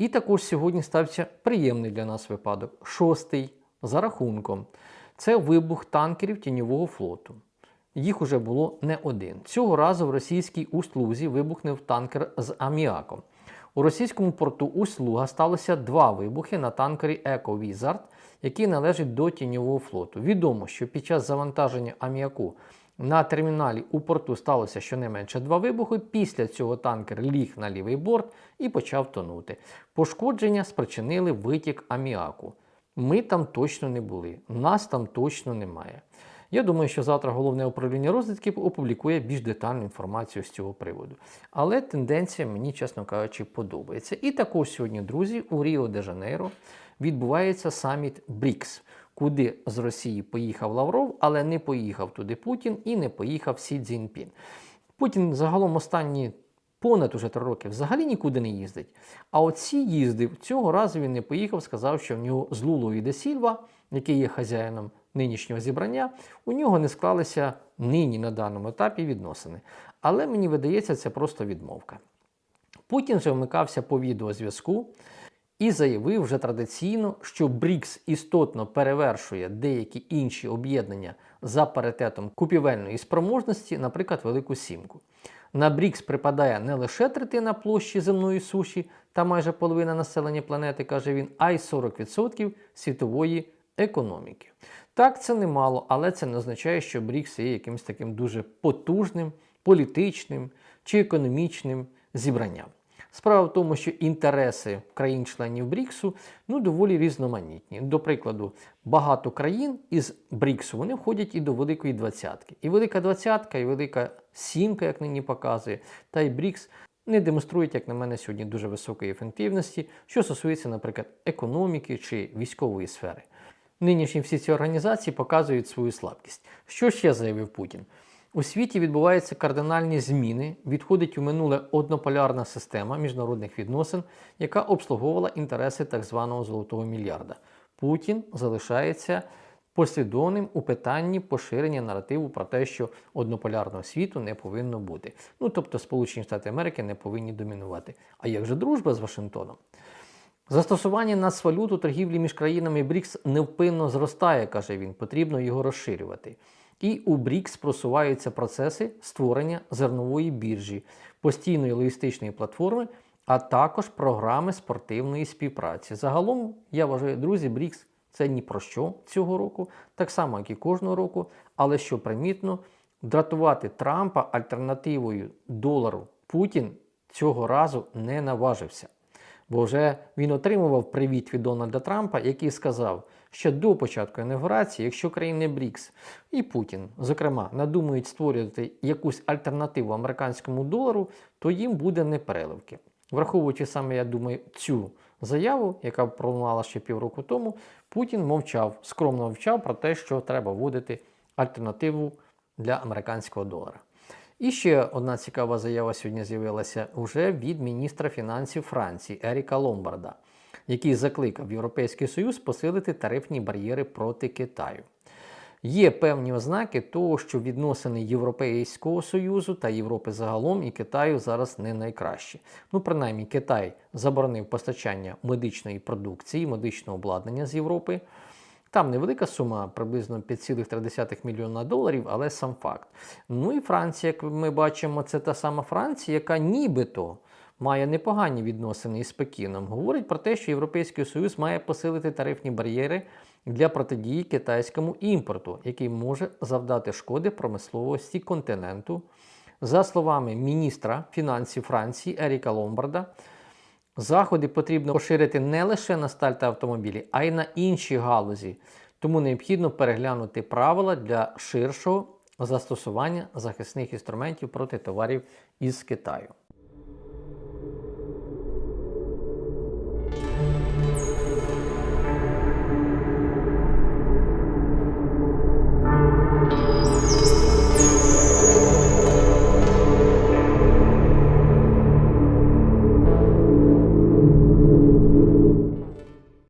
І також сьогодні стався приємний для нас випадок. Шостий за рахунком. Це вибух танкерів тіньового флоту. Їх уже було не один. Цього разу в російській Усть-Лузі вибухнув танкер з аміаком. У російському порту Усть-Луга сталося два вибухи на танкері Еко Візард, який належить до тіньового флоту. Відомо, що під час завантаження аміаку на терміналі у порту сталося щонайменше два вибухи. Після цього танкер ліг на лівий борт і почав тонути. Пошкодження спричинили витік аміаку. Ми там точно не були, нас там точно немає. Я думаю, що завтра головне управління розвідки опублікує більш детальну інформацію з цього приводу. Але тенденція мені, чесно кажучи, подобається. І також сьогодні, друзі, у Ріо де Жанейро відбувається саміт БРІКС, куди з Росії поїхав Лавров, але не поїхав туди Путін і не поїхав Сі Цзіньпін. Путін загалом останні понад уже три роки взагалі нікуди не їздить. А от Сі їздив. Цього разу він не поїхав, сказав, що в нього з Лулою де Сільва, який є хазяїном нинішнього зібрання, у нього не склалися нині на даному етапі відносини. Але мені видається, це просто відмовка. Путін же вмикався по відеозв'язку і заявив вже традиційно, що БРІКС істотно перевершує деякі інші об'єднання за паритетом купівельної спроможності, наприклад, Велику Сімку. На БРІКС припадає не лише третина площі земної суші та майже половина населення планети, каже він, а й 40% світової економіки. Так, це немало, але це не означає, що БРІКС є якимось таким дуже потужним, політичним чи економічним зібранням. Справа в тому, що інтереси країн-членів БРІКСу ну, доволі різноманітні. До прикладу, багато країн із БРІКСу вони входять і до Великої Двадцятки. І Велика Двадцятка, і Велика Сімка, як нині показує, та й БРІКС не демонструють, як на мене, сьогодні дуже високої ефективності, що стосується, наприклад, економіки чи військової сфери. Нинішні всі ці організації показують свою слабкість. Що ще заявив Путін? У світі відбуваються кардинальні зміни, відходить у минуле однополярна система міжнародних відносин, яка обслуговувала інтереси так званого золотого мільярда. Путін залишається послідовним у питанні поширення наративу про те, що однополярного світу не повинно бути. Ну тобто Сполучені Штати Америки не повинні домінувати. А як же дружба з Вашингтоном? Застосування нацвалют у торгівлі між країнами БРІКС невпинно зростає, каже він, потрібно його розширювати. І у БРІКС просуваються процеси створення зернової біржі, постійної логістичної платформи, а також програми спортивної співпраці. Загалом, я вважаю, друзі, БРІКС це ні про що цього року, так само, як і кожного року, але що примітно, дратувати Трампа альтернативою долару Путін цього разу не наважився. Бо вже він отримував привіт від Дональда Трампа, який сказав, що до початку інаугурації, якщо країни БРІКС і Путін, зокрема, надумають створювати якусь альтернативу американському долару, то їм буде непереливки. Враховуючи саме, я думаю, цю заяву, яка пролунала ще півроку тому, Путін мовчав, скромно мовчав про те, що треба вводити альтернативу для американського долара. І ще одна цікава заява сьогодні з'явилася вже від міністра фінансів Франції Еріка Ломбарда, який закликав Європейський Союз посилити тарифні бар'єри проти Китаю. Є певні ознаки того, що відносини Європейського Союзу та Європи загалом і Китаю зараз не найкращі. Ну, принаймні, Китай заборонив постачання медичної продукції, медичного обладнання з Європи. Там невелика сума, приблизно 5,3 мільйона доларів, але сам факт. Ну і Франція, як ми бачимо, це та сама Франція, яка нібито має непогані відносини із Пекіном. Говорить про те, що Європейський Союз має посилити тарифні бар'єри для протидії китайському імпорту, який може завдати шкоди промисловості континенту. За словами міністра фінансів Франції Еріка Ломбарда, Заходи потрібно поширити не лише на сталь та автомобілі, а й на інші галузі. Тому необхідно переглянути правила для ширшого застосування захисних інструментів проти товарів із Китаю.